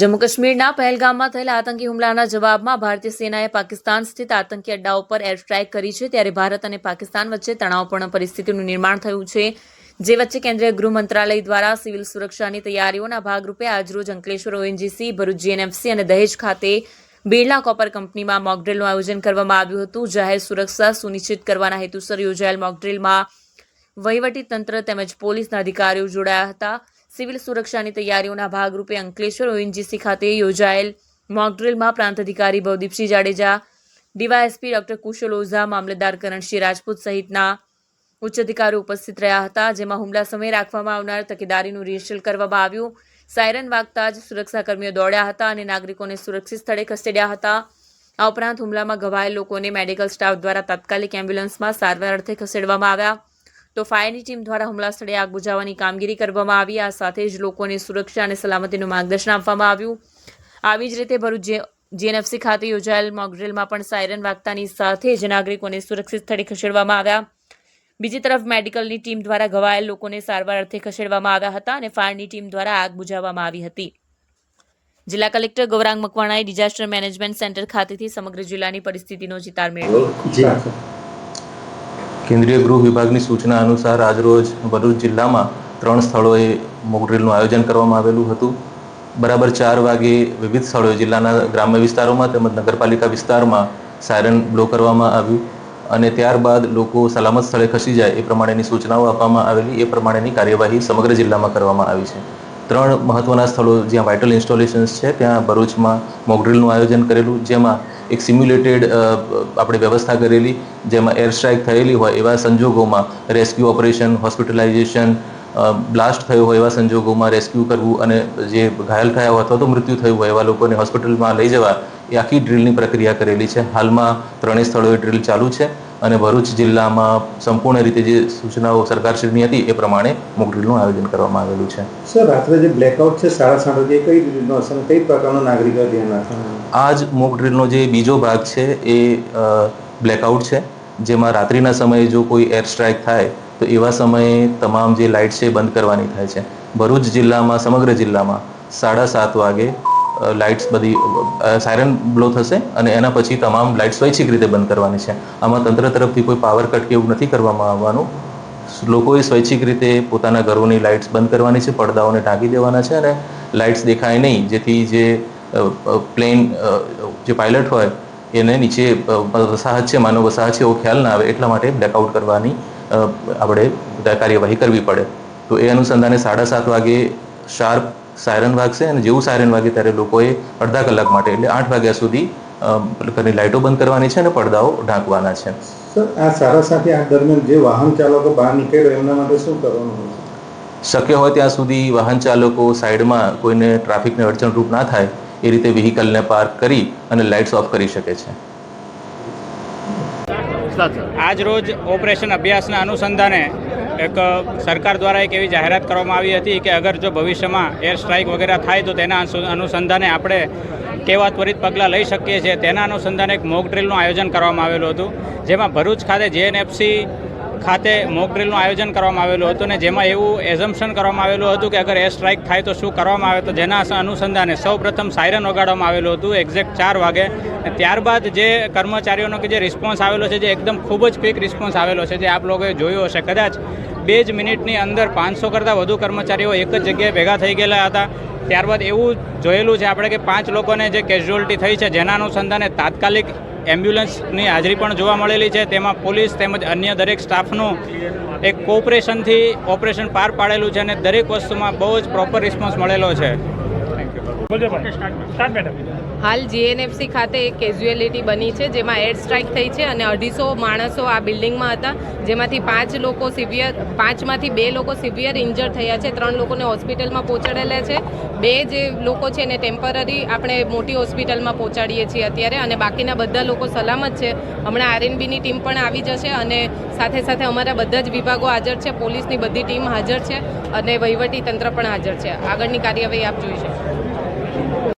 જમ્મુ કાશ્મીરના પહેલગામમાં થયેલા આતંકી હુમલાના જવાબમાં ભારતીય સેનાએ પાકિસ્તાન સ્થિત આતંકી અડ્ડાઓ પર એર સ્ટ્રાઇક કરી છે. ત્યારે ભારત અને પાકિસ્તાન વચ્ચે તણાવપૂર્ણ પરિસ્થિતિનું નિર્માણ થયું છે, જે વચ્ચે કેન્દ્રીય ગૃહ મંત્રાલય દ્વારા સિવિલ સુરક્ષાની તૈયારીઓના ભાગરૂપે આજરોજ અંકલેશ્વર ઓએનજીસી ભરૂચ જીએનએફસી અને દહેજ ખાતે બિરલા કોપર કંપનીમાં મોકડ્રીલનું આયોજન કરવામાં આવ્યું હતું. જાહેર સુરક્ષા સુનિશ્ચિત કરવાના હેતુસર યોજાયેલ મોકડ્રીલમાં વહીવટી તંત્ર તેમજ પોલીસના અધિકારીઓ જોડાયા હતા. સિવિલ સુરક્ષાની તૈયારીઓના ભાગરૂપે અંકલેશ્વર ઓએનજીસી ખાતે યોજાયેલ મોકડ્રીલમાં પ્રાંત અધિકારી ભવદીપસિંહ જાડેજા, ડીવાયએસપી ડોક્ટર કુશલ ઓઝા મામલતદાર કરણસિંહ રાજપૂત સહિતના ઉચ્ચ અધિકારીઓ ઉપસ્થિત રહ્યા હતા, જેમાં હુમલા સમયે રાખવામાં આવનાર તકેદારીનું રિહર્સલ કરવામાં આવ્યું. સાયરન વાગતા જ સુરક્ષાકર્મીઓ દોડ્યા હતા અને નાગરિકોને સુરક્ષિત સ્થળે ખસેડ્યા હતા. આ ઉપરાંત હુમલામાં ઘવાયેલ લોકોને મેડિકલ સ્ટાફ દ્વારા તાત્કાલિક એમ્બ્યુલન્સમાં સારવાર અર્થે ખસેડવામાં આવ્યા. તો ફાયરની ટીમ દ્વારા હુમલા સ્થળે આગ બુઝાવવાની કામગીરી કરવામાં આવી. આ સાથે જ લોકોને સુરક્ષા અને સલામતીનું માર્ગદર્શન આપવામાં આવ્યું. આવી જ રીતે ભરૂચ જીએનએફસી ખાતે યોજાયેલ મોકડ્રીલમાં પણ સાયરન વાગતાની સાથે જ નાગરિકોને સુરક્ષિત સ્થળે ખસેડવામાં આવ્યા. બીજી તરફ મેડિકલની ટીમ દ્વારા ઘવાયેલ લોકોને સારવાર અર્થે ખસેડવામાં આવ્યા હતા અને ફાયરની ટીમ દ્વારા આગ બુઝાવવામાં આવી હતી. જિલ્લા કલેક્ટર ગૌરાંગ મકવાણાએ ડિઝાસ્ટર મેનેજમેન્ટ સેન્ટર ખાતેથી સમગ્ર જિલ્લાની પરિસ્થિતિનો ચિતાર મેળવ્યો. કેન્દ્રીય ગૃહ વિભાગની સૂચના અનુસાર આજરોજ ભરૂચ જિલ્લામાં ત્રણ સ્થળોએ મોકડ્રીલનું આયોજન કરવામાં આવેલું હતું. બરાબર ચાર વાગે વિવિધ સ્થળોએ જિલ્લાના ગ્રામ્ય વિસ્તારોમાં તેમજ નગરપાલિકા વિસ્તારમાં સાયરન બ્લો કરવામાં આવ્યું અને ત્યારબાદ લોકો સલામત સ્થળે ખસી જાય એ પ્રમાણેની સૂચનાઓ આપવામાં આવેલી, એ પ્રમાણેની કાર્યવાહી સમગ્ર જિલ્લામાં કરવામાં આવી છે. ત્રણ મહત્વના સ્થળો જ્યાં વાઇટલ ઇન્સ્ટોલેશન્સ છે, ત્યાં ભરૂચમાં મોકડ્રીલનું આયોજન કરેલું, જેમાં એક સિમ્યુલેટેડ આપણે વ્યવસ્થા કરેલી, જેમાં એર સ્ટ્રાઇક થયેલી હોય એવા સંજોગોમાં રેસ્ક્યુ ઓપરેશન હોસ્પિટલાઇઝેશન બ્લાસ્ટ થયો હોય એવા સંજોગોમાં રેસ્ક્યુ કરવું અને જે ઘાયલ થયા હોય અથવા તો મૃત્યુ થયું હોય એવા લોકોને હોસ્પિટલમાં લઈ જવા એ આખી ડ્રીલની પ્રક્રિયા કરેલી છે. હાલમાં ત્રણેય સ્થળોએ ડ્રિલ ચાલુ છે. અને ભરૂચ જિલ્લામાં સંપૂર્ણ રીતે જે સૂચનાઓ સરકારશ્રીની હતી એ પ્રમાણે મોક ડ્રીલનું આયોજન કરવામાં આવેલું છે. સર રાત્રે જે બ્લેકઆઉટ છે સાડા સાત વાગે કઈ રીતનો અસર કઈ પ્રકારનો નાગરિકો ધ્યાન આજ આ જ મોક ડ્રીલનો જે બીજો ભાગ છે એ બ્લેકઆઉટ છે જેમાં રાત્રિના સમયે જો કોઈ એર સ્ટ્રાઇક થાય તો એવા સમયે તમામ જે લાઇટ છે એ બંધ કરવાની થાય છે. ભરૂચ જિલ્લામાં સમગ્ર જિલ્લામાં સાડા સાત વાગે લાઇટ્સ બધી સાયરન બ્લો થશે અને એના પછી તમામ લાઇટ સ્વૈચ્છિક રીતે બંધ કરવાની છે. આમાં તંત્ર તરફથી કોઈ પાવર કટ કે એવું નથી કરવામાં આવવાનું. લોકોએ સ્વૈચ્છિક રીતે પોતાના ઘરોની લાઇટ્સ બંધ કરવાની છે, પડદાઓને ઢાંકી દેવાના છે અને લાઇટ્સ દેખાય નહીં. જેથી જે પ્લેન જે પાયલટ હોય, એને નીચે વસાહત છે, માનવ વસાહત છે, એવો ખ્યાલ ના આવે, એટલા માટે બ્લેકઆઉટ કરવાની આપણે કાર્યવાહી કરવી પડે. તો એ અનુસંધાને સાડા સાત વાગે શાર્પ સાયરન વાગશે અને જેવું સાયરન વાગે ત્યારે લોકોએ અડધા કલાક માટે એટલે આઠ વાગ્યા સુધી ઘરની લાઇટો બંધ કરવાની છે અને પડદાઓ ઢાંકવાના છે. સર આ સારા સાથે આ દરમિયાન જે વાહન ચાલકો બહાર નીકળે એમના માટે શું કરવાનું શક્ય હોય ત્યાં સુધી વાહન ચાલકો સાઈડમાં કોઈને ટ્રાફિકને અડચણરૂપ ના થાય એ રીતે વ્હીકલને પાર્ક કરી અને લાઇટ્સ ઓફ કરી શકે છે. આજ રોજ ઓપરેશન અભ્યાસના અનુસંધાને એક સરકાર દ્વારા એક એવી જાહેરાત કરવામાં આવી હતી કે અગર જો ભવિષ્યમાં એર સ્ટ્રાઇક વગેરે થાય તો તેના અનુસંધાને આપણે કેવા ત્વરિત પગલાં લઈ શકીએ છીએ. તેના અનુસંધાને એક મોક ડ્રીલનું આયોજન કરવામાં આવેલું હતું, જેમાં ભરૂચ ખાતે જેએનએફસી ખાતે મોક ડ્રિલનું આયોજન કરવામાં આવેલું હતું ને જેમાં એવું એઝમ્પશન કરવામાં આવેલું હતું કે અગર એર સ્ટ્રાઇક થાય તો શું કરવામાં આવે? તો જેના અનુસંધાને સૌ પ્રથમ સાયરન વગાડવામાં આવેલું હતું એક્ઝેક્ટ ચાર વાગે. ત્યારબાદ જે કર્મચારીઓનો કે જે રિસ્પોન્સ આવેલો છે, જે એકદમ ખૂબ જ ક્વિક રિસ્પોન્સ આવેલો છે, જે આપ લોકોએ જોયો હશે. કદાચ બે જ મિનિટની અંદર પાંચસો કરતાં વધુ કર્મચારીઓ એક જ જગ્યાએ ભેગા થઈ ગયેલા હતા. ત્યારબાદ એવું જોયેલું છે આપણે કે પાંચ લોકોને જે કેઝ્યુઅલ્ટી થઈ છે, જેના અનુસંધાને તાત્કાલિક એમ્બ્યુલન્સની હાજરી પણ જોવા મળેલી છે. તેમાં પોલીસ તેમજ અન્ય દરેક સ્ટાફનું એક કોઓપરેશનથી ઓપરેશન પાર પાડેલું છે અને દરેક વસ્તુમાં બહુ જ પ્રોપર રિસ્પોન્સ મળેલો છે. હાલ જીએનએફસી ખાતે એક કેઝ્યુઅલિટી બની છે, જેમાં એર સ્ટ્રાઇક થઈ છે અને અઢીસો માણસો આ બિલ્ડિંગમાં હતા, જેમાંથી પાંચ લોકો સિવિયર પાંચમાંથી બે લોકો સિવિયર ઇન્જર થયા છે, ત્રણ લોકોને હોસ્પિટલમાં પહોંચાડેલા છે. બે જે લોકો છે એને ટેમ્પરરી આપણે મોટી હોસ્પિટલમાં પહોંચાડીએ છીએ અત્યારે, અને બાકીના બધા લોકો સલામત છે. હમણાં આરએનબીની ટીમ પણ આવી જશે અને સાથે સાથે અમારા બધા જ વિભાગો હાજર છે, પોલીસની બધી ટીમ હાજર છે, અને વહીવટી તંત્ર પણ હાજર છે. આગળની કાર્યવાહી આપ જોઈ શકો.